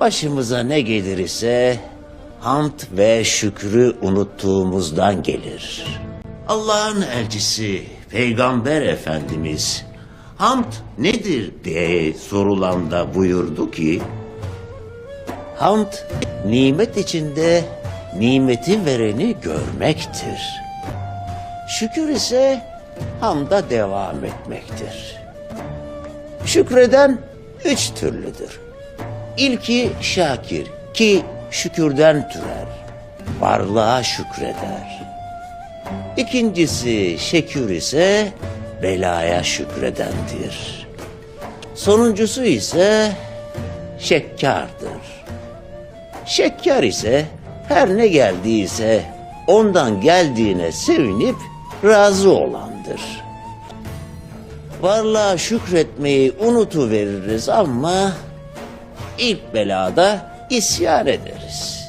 Başımıza ne gelir ise hamd ve şükrü unuttuğumuzdan gelir. Allah'ın elçisi Peygamber Efendimiz hamd nedir diye sorulanda buyurdu ki Hamd nimet içinde nimeti vereni görmektir. Şükür ise hamda devam etmektir. Şükreden üç türlüdür. İlki şakir ki şükürden türer. Varlığa şükreder. İkincisi şekür ise belaya şükredendir. Sonuncusu ise şekkardır. Şekker ise her ne geldiyse ondan geldiğine sevinip razı olandır. Varlığa şükretmeyi unutuveririz ama ilk belada isyan ederiz.